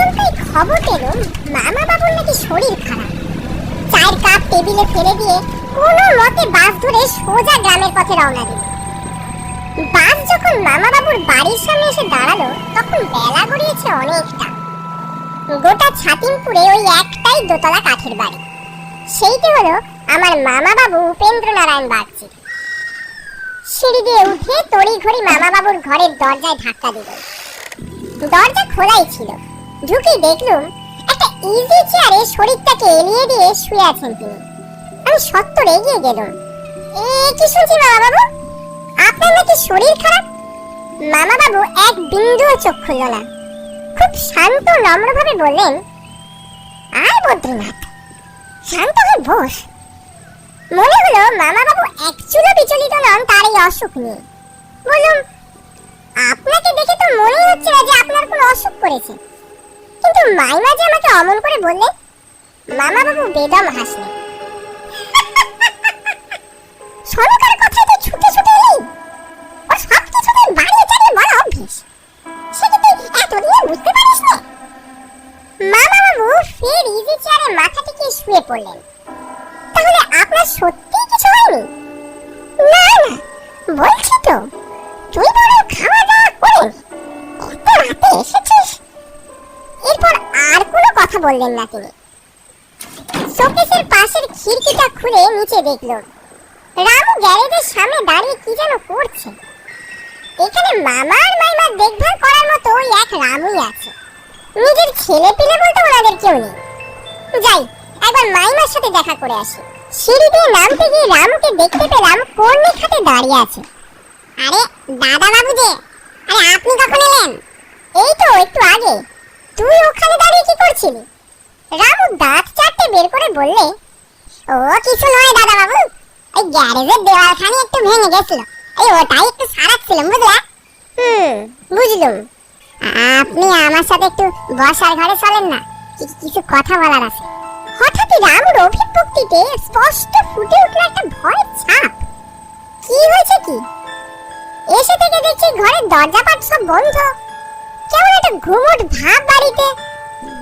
আচমকাই খবর পেল মামা বাবুর নাকি শরীর খারাপ। চায়ের কাপ টেবিলে ফেলে দিয়ে কোনো মতে বাস ধরে সোজা গ্রামের পথে রওনা দিল। বাস যখন মামা বাবুর বাড়ির সামনে এসে দাঁড়াল, তখন বেলা গড়িয়েছে অনেকটা। গোটা ছাতিমপুরে ওই একটাই দোতলা কাঠের বাড়ি। সেইটি হলো আমার মামা বাবু উপেন্দ্র নারায়ণ বাগচি। সিঁড়ি দিয়ে উঠে তড়ি ঘড়ি মামা বাবুর ঘরের দরজায় ধাক্কা দিল। দরজা খোলাই ছিল। ঢুকে দেখলুম একটা ইজি চেয়ারে শরীরটাকে এলিয়ে দিয়ে শুয়ে আছেন তিনি। আমি সত্তর এগিয়ে গেলাম। এ, কি শুনছি মামা বাবু আপনার নাকি শরীর খারাপ? মামা বাবু এক বিন্দুও চোখ খুলল না। খুব শান্ত, নম্রভাবে বললেন আয় বদ্রীনাথ, শান্ত হয়ে বস। মনে হলো মামা বাবু এক চুলো বিচলিত নন তার এই অসুখ নিয়ে। বললাম, আপনাকে দেখে তো মনে হচ্ছে না যে আপনার কোনো অসুখ করেছে। কিন্তু মাইমা যে আমাকে অমন করে বললে মামা বাবু বেদম হাসলেন। সরকার কথায় তো ছুটে ছুটে এলেই ও সব কিছুতে বাড়িয়ে চালিয়ে বলা অভ্যেস। সেটা তুই এতদিনে বুঝতে পারিস না। মামা বাবু ফের ইজি চেয়ারে মাথা টিকিয়ে শুয়ে পড়লেন। তাহলে আপনার সত্যিই কিছু হয়নি? না না, বলছি তো। কথা বললেন না তিনি। শোকেসের পাশের খিড়কিটা খুলে নিচে দেখল, রামু গ্যারেজের সামনে দাঁড়িয়ে কি যেন করছে। এখানে মামার মাইমার দেখভাল করার মতো ওই এক রামুই আছে। নিজের ছেলে পেলে বলতে ওনাদের কেউ নেই। যাই, একবার মাইমার সাথে দেখা করে আসি। সিঁড়ি দিয়ে নামতে গিয়ে রামুকে দেখতে পেলাম কর্ণি খাটে দাঁড়িয়ে আছে। আরে দাদা বাবু যে, আরে আপনি কখন এলেন? এই তো একটু আগে। তুই ওখানে দাঁড়িয়ে কি করছিলি? রামু দাঁত চারটে বের করে বললে ও কিছু নয় দাদা বাবু ওই গ্যারেজের দেওয়ালখানি একটু ভেঙে গেছিল। এই ওটাই একটু সারাচ্ছিলাম বুঝলা? হুম বুঝলুম। আপনি আমার সাথে একটু বসার ঘরে চলেন না। কিছু কথা বলার আছে। হঠাৎই রামুর অভিব্যক্তিতে স্পষ্ট ফুটে উঠল একটা ভয়ের ছাপ। কি হয়েছে কি? এসে থেকে দেখছি ঘরের দরজা পাট সব বন্ধ। কেমন একটা ঘুমট ভাব বাড়িতে।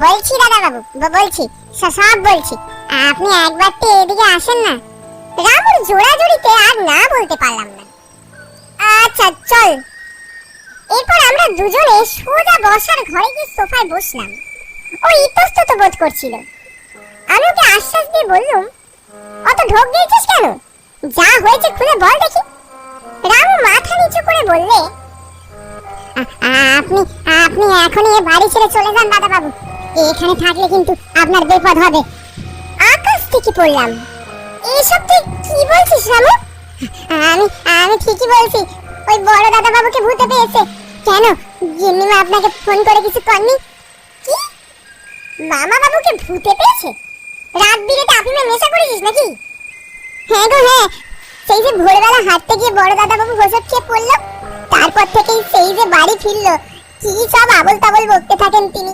বলছি দাদা বলছি সব বলছি। আপনি একবার তো এদিকে আসেন না। রামুর জোড়াজুড়িতে আর না বলতে পারলাম না। আচ্ছা চল। এরপর আমরা দুজনে সোজা বসার ঘরে গিয়ে সোফায় বসলাম। ও ইতস্তত বোধ করছিল। আমি ওকে আশ্বাস দিয়ে বললুম, অত ঢোক দিয়েছিস কেন? যা হয়েছে খুলে বল দেখি। রামু মাথা নিচু করে বললে "আ- আপনি আপনি এখনই এ বাড়ি ছেড়ে চলে যান দাদা এখানে থাকলে কিন্তু আপনার বিপদ হবে। আকাশ থেকে পড়লাম। এসব তুই কি বলছিস, রামু? আমি আমি ঠিকই বলছি। ওই বড় দাদা ভূতে পেয়েছে। কেন? গিন্নিমা আপনাকে ফোন করে কিছু করনি কি? মামা বাবুকে ভূতে পেয়েছে? রাত বিরেতে আফিমে নেশা করেছিস নাকি? হ্যাঁ গো হ্যাঁ। সেই যে ভোরবেলা হাঁটতে গিয়ে বড় দাদা বাবু হোসব খেয়ে পড়ল। তারপর থেকেই সেই যে বাড়ি ফিরলো, কি সব আবল তাবল বকতে থাকেন তিনি।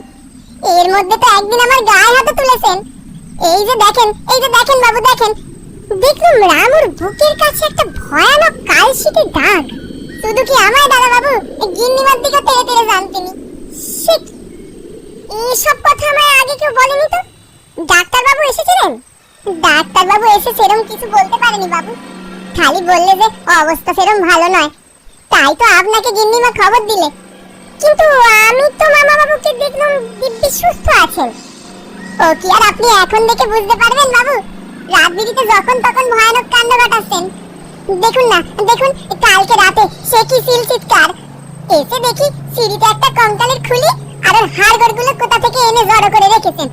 এর মধ্যে তো একদিন আমার গায়ে হাতে তুলেছেন। এই যে দেখেন, এই যে দেখেন বাবু, দেখেন। দেখলাম রামুর বুকের কাছে একটা ভয়ানক কালশিটে দাগ। শুধু কি আমায় দাদা বাবু গিন্নিমার দিকে তেড়ে তেড়ে যান তিনি। সে কি? এইসব কথা আমায় আগে কেউ বলেনি তো? ডাক্তার বাবু এসেছিলেন? ডাক্তার বাবু এসে সেরম কিছু বলতে পারেনি বাবু। খালি বললে যে অবস্থা সেরম ভালো নয়। তাই তো আপনাকে গিন্নিমা খবর দিলে। কিন্তু আমি তো মামা বাবুকে দেখলাম দিব্যি সুস্থ আছেন। ও কি আর আপনি এখন দেখে বুঝতে পারবেন বাবু? বিরিতে যখন তখন ভয়ানক কাণ্ড ঘটাচ্ছেন। দেখুন না, দেখুন, কালকে রাতে সে কি সিল চিৎকার। এসে দেখি সিঁড়িতে একটা কঙ্কালের খুলি আর ওর হাড়গোড়গুলো কোথা থেকে এনে জড়ো করে রেখেছেন।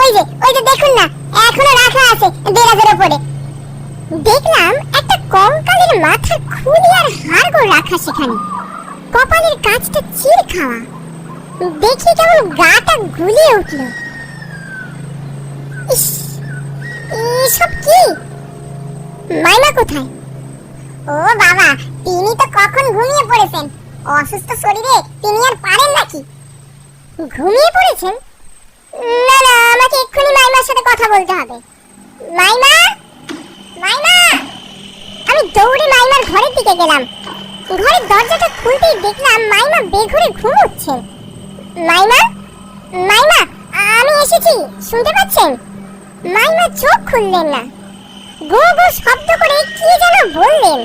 ওই যে ওই যে দেখুন না, এখনও রাখা আছে, দেরাজের ওপরে। দেখলাম কঙ্কালের মাথা খুলি আর হাড়গোড় রাখা সেখানে। কপালের কাজটা চির খাওয়া। দেখি কেমন গাটা গুলিয়ে উঠল। এসব কি? মাইমা কোথায়? ও বাবা, তিনি তো কখন ঘুমিয়ে পড়েছেন? অসুস্থ শরীরে তিনি আর পারেন নাকি? ঘুমিয়ে পড়েছেন? না না, আমাকে এক্ষুনি মাইমার সাথে কথা বলতে হবে। মাইমা? মাইমা? আমি দৌড়ে মাইমার ঘরের দিকে গেলাম। ঘরের দরজাটা খুলতেই দেখলাম মাইমা বেঘরে ঘুমোচ্ছেন মাইমা? মাইমা আমি এসেছি শুনতে পাচ্ছেন? মাইমা চোখ খুললেন না। গো গো শব্দ করে কি যেন বললেন।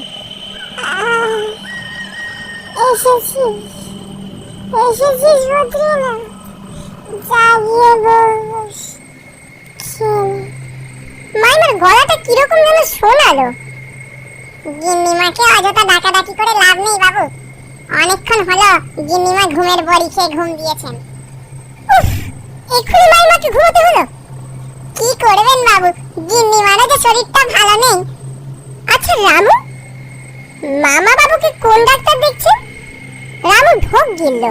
এসেছি এসেছি সদ্রিনা জাগিয়ে বস মাইমার গলাটা কীরকম যেন শোনালো। গিন্নিমাকে অযথা ডাকাডাকি করে লাভ নেই, বাবু। অনেকক্ষণ হলো গিন্নিমা ঘুমের বড়ি খেয়ে ঘুম দিয়েছেন। এক্ষুনি মাইমাকে ঘুমোতে হলো। কি করবেন, বাবু? গিন্নিমারও যে শরীরটা ভালো নেই। আচ্ছা রামু? মামা বাবুকে কোন ডাক্তার দেখছেন? রামু ঢোক গিলল।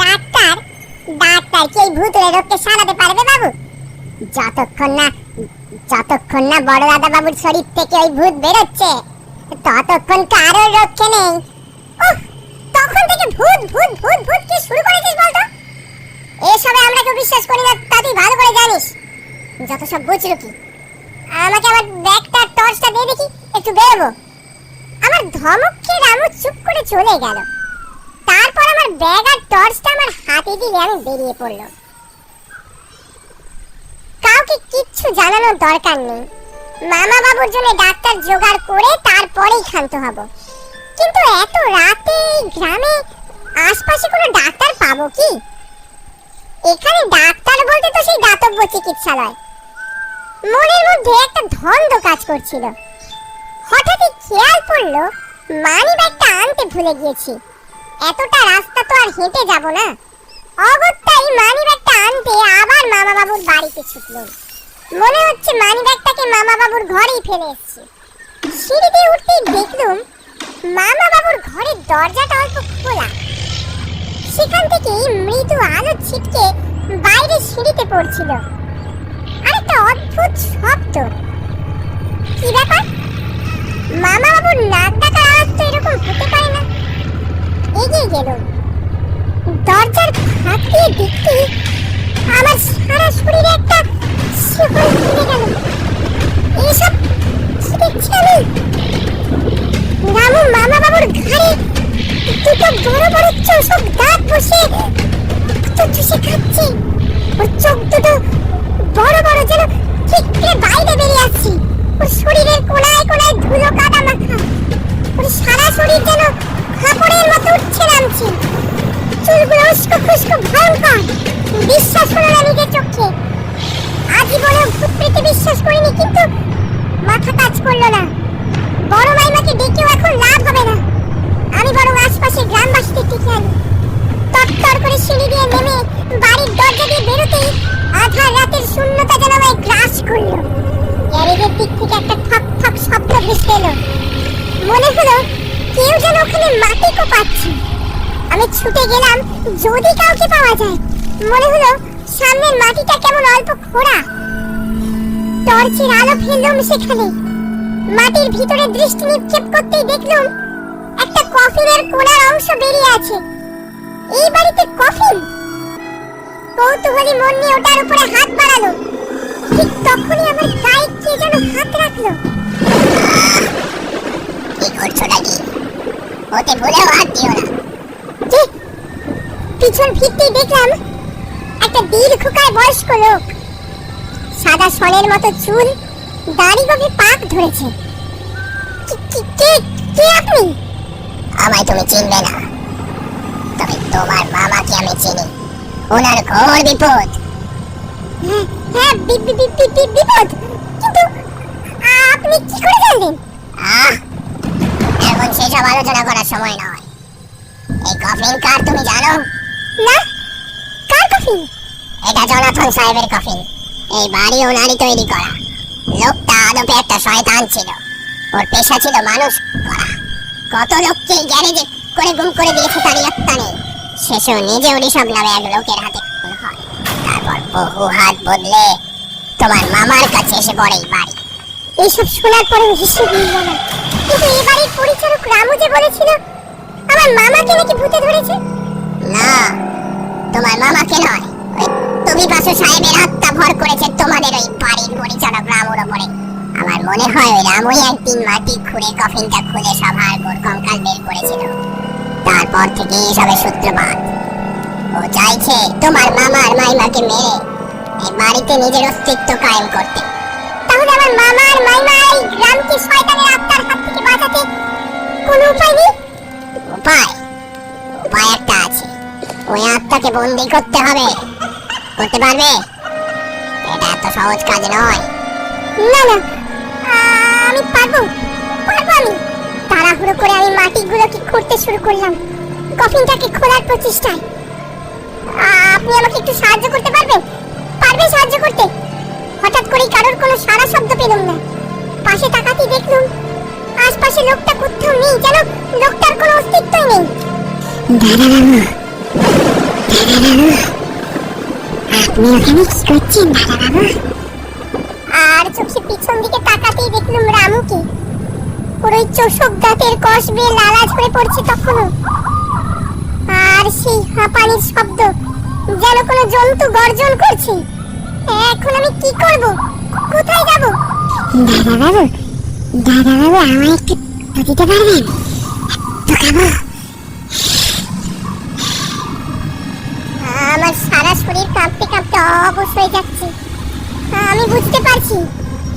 ডাক্তার? ডাক্তার কি এই ভূতের রোগকে সারাতে পারবে, বাবু? যতক্ষণ না যতক্ষণ না বড় দাদা বাবুর শরীর থেকে ওই ভূত বেরোচ্ছে, ততক্ষণ কারোর রক্ষে নেই। তখন থেকে ভূত ভূত ভূত ভূত, কি শুরু করেছিস বলতো? এসবে আমরা কেউ বিশ্বাস করি না, তা তুই ভালো করে জানিস। যত সব বুঝলো কি? আমাকে আমার ব্যাগটা টর্চটা দিয়ে দেখি, একটু বেরোবো। আমার ধমক খেয়ে রামু চুপ করে চলে গেল। তারপর আমার ব্যাগ আর টর্চটা আমার হাতে দিয়ে আমি বেরিয়ে পড়লাম কাউকে কিচ্ছু জানানোর দরকার নেই। মামা বাবুর জন্য ডাক্তার জোগাড় করে তারপরেই ক্ষান্ত হব। কিন্তু এত রাতে গ্রামে আশপাশে কোনো ডাক্তার পাবো কি? এখানে ডাক্তার বলতে তো সেই দাতব্য চিকিৎসালয়। মনের মধ্যে একটা ধন্দ কাজ করছিল। হঠাৎই খেয়াল পড়ল মানি ব্যাগটা আনতে ভুলে গিয়েছি। এতটা রাস্তা তো আর হেঁটে যাব না। অগত্যাই মানি ব্যাগটা আনতে আবার মামা বাবুর বাড়িতে ছুটলাম মনে হচ্ছে মানি ব্যাগটাকে মামা বাবুর ঘরেই ফেলে এসেছি। সিঁড়িতে উঠতেই দেখলুম মামা বাবুর ঘরের দরজাটা অল্প খোলা। সেখান থেকে মৃদু আলো ছিটকে বাইরে সিঁড়িতে পড়ছিল। আর একটা অদ্ভুত শব্দ। কি ব্যাপার? মামা বাবুর নাক ডাকার আওয়াজ তো এরকম হতে পারে না। এগিয়ে গেল দরজার ফাঁক দিয়ে দেখতে আমার সারা শরীরে একটা শিকল খুলে গেল এইসব কি দেখছি আমি রামু মামা বাবুর ঘাড়ে দুটো বড় বড় চোষক দাঁত বসে তো বড় বড় যেন মাটি কোপাচ্ছে আমি ছুটে গেলাম যদি কাউকে পাওয়া যায়। মনে হলো সামনের মাটিটা কেমন অল্প খোঁড়া। টর্চের আলো ফেললাম সেখানে। মাটির ভিতরে দৃষ্টি নিক্ষেপ করতেই দেখলাম একটা কফিনের কোণার অংশ বেরিয়ে আছে। এই বাড়িতে কফিন? কৌতূহলী মন নিয়ে ওটার উপরে হাত বাড়ালো। ঠিক তখনই আমার গায়ে কে যেন হাত রাখল। কি করছ নাকি? ওতে ভুলেও হাত দিও না। যে পিছন ফিরতেই দেখলাম একটা দীর্ঘকায় বয়স্ক লোক। সাদা সনের মতো চুল দাড়ি গভে পাক ধরেছে। কি- কি- আপনি? আমায় তুমি চিনবে না। তবে তোমার মামাকে আমি চিনি। ওনার ঘোর বিপদ। হ্যাঁ হ্যাঁ বিপদ। কিন্তু আপনি কি করে জানলেন? আহ এখন সেসব আলোচনা করার সময় নয়। এই কফিন কার তুমি জানো? না। কার কফিন? এটা জনাথন সাহেবের কফিন। এই বাড়ি ওনারই তৈরি করা। লোকটা আদপে একটা শয়তান ছিল। ওর পেশা ছিল মানুষ করা। কত লোককে গ্যারেজে করে গুম করে দিয়েছে তার ইয়ত্তা নেই। শেষেও নিজে ঋষভ নামে এক লোকের হাতে খুন হয়। তারপর বহু হাত বদলে তোমার মামার কাছে এসে পড়ে এই বাড়ি। এইসব শোনার পরেও হিসেব মিলল না কিন্তু এই বাড়ির পরিচালক রামু যে বলেছিল আমার মামাকে নাকি ভূতে ধরেছে? না তোমার মামাকে নয়। তুমি পাশে সাহেবের আত্মা ভর করেছে তোমাদের ওই বাড়ির পরিচালক রামুর ওপরে। আমার মনে হয় ওই রামুই একদিন মাটি খুঁড়ে কফিনটা খুলে সবার গোর কঙ্কাল বের করেছিল। তারপর থেকে এসবের সূত্রপাত। ও চাইছে তোমার মামার মাইমাকে মেরে এই বাড়িতে নিজের অস্তিত্ব কায়েম করতে। তাহলে আমার মামা শয়তানের আত্মার হাত থেকে বাঁচাতে কোনো উপায় নেই? উপায়? উপায় একটা আছে। ওই আত্মাকে বন্দি করতে হবে। করতে পারবে? এটা এত সহজ কাজ নয়। না না। আমি পারব। পারব আমি। তাড়াহুড়ো করে আমি মাটিগুলোকে খুঁড়তে শুরু করলাম। কফিনটাকে খোলার প্রচেষ্টায়। আপনি আমাকে একটু সাহায্য আপনি ওখানে কি করছেন দাদাবাবু আর চোখে পিছন দিকে তাকাতেই দেখলাম রামুকে। ওর চোষক দাঁতের কষ বেয়ে লালা ঝরে পড়ছে তখনও। আর সেই হাঁপানির শব্দ, যেন কোনো জন্তু গর্জন করছে। এখন আমি কি করব? কোথায় যাব? দাদাবাবু দাদাবাবু আমায় একটু দিতে পারবেন? তো খাব। কাঁপতে কাঁপতে অবশ হয়ে যাচ্ছে আমি বুঝতে পারছি।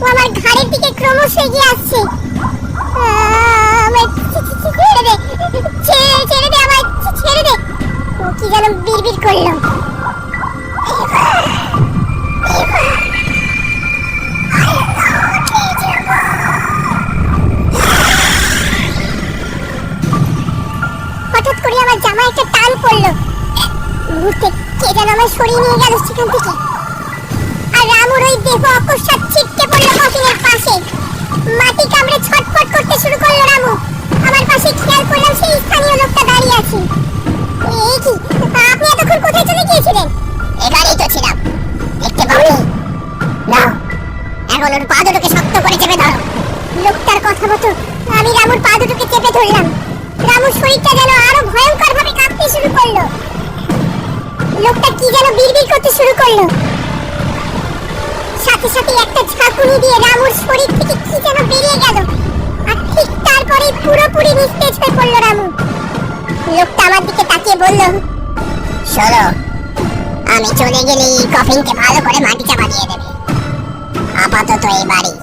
ও আমার ঘাড়ের দিকে ক্রমশ এগিয়ে আসছে। ছেড়ে দে। ছেড়ে দে কি যেন বিড়বিড় করল। হঠাৎ করে আমার জামায় একটা টান পড়ল। মুহূর্তে কে যেন আমার সরিয়ে নিয়ে গেল সেখান থেকে। আর রামুর ওই দেহ অকস্মাৎ ছিটকে পড়ল কফিনের পাশে। মাটি কামড়ে ছটফট করতে শুরু করল রামু। আমার পাশে খেয়াল করলাম সেই স্থানীয় লোকটা দাঁড়িয়ে আছে। এই কি? আপনি এতক্ষণ কোথায় চলে গিয়েছিলেন? এখানেই তো ছিলাম। দেখতে পাওনি। নাও, এখন ওর পা দুটোকে শক্ত করে চেপে ধরো। লোকটার কথা মতো আমি রামুর পা দুটোকে চেপে ধরলাম। রামুর শরীরটা যেন আরও ভয়ঙ্কর শুরু করল। সাথে সাথে একটা ঝাঁকুনি দিয়ে রামুর শরীর থেকে কি যেন বেরিয়ে গেল। আর ঠিক তারপরেই পুরোপুরি নিস্তেজ হয়ে পড়ল রামু। লোকটা আমার দিকে তাকিয়ে বলল, শোনো, আমি চলে গেলে এই কফিনকে ভালো করে মাটি চাপা দিয়ে দেবে। আপাতত এই বাড়ি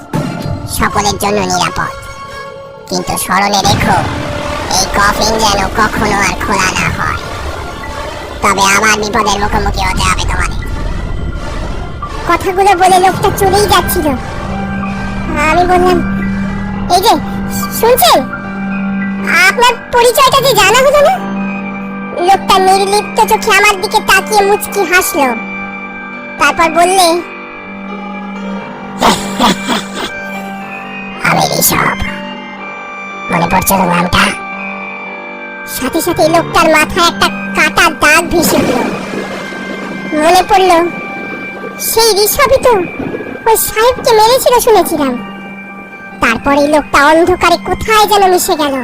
সকলের জন্য নিরাপদ। কিন্তু স্মরণে রেখো, এই কফিন যেন কখনো আর খোলা না হয়। তবে আমার বিপদের মুখোমুখি হতে হবে তোমাদের। কথাগুলো বলে লোকটা চলেই যাচ্ছিল। আমি বললাম, এই যে, শুনছেন? আপনার পরিচয়টা যে জানা হলো না? লোকটা নির্লিপ্ত চোখে আমার দিকে তাকিয়ে মুচকি হাসলো। তারপর বললে, আমি ঋষভ। মনে পড়ছে তো নামটা? সাথে সাথে লোকটার মাথায় একটা কাটা দাগ ভেসে উঠল। মনে পড়ল সেই ঋষভই তো। ওই সাহেবকে মেরেছিল শুনেছিলাম তারপরে লোকটা অন্ধকারে কোথায় যেন মিশে গেল।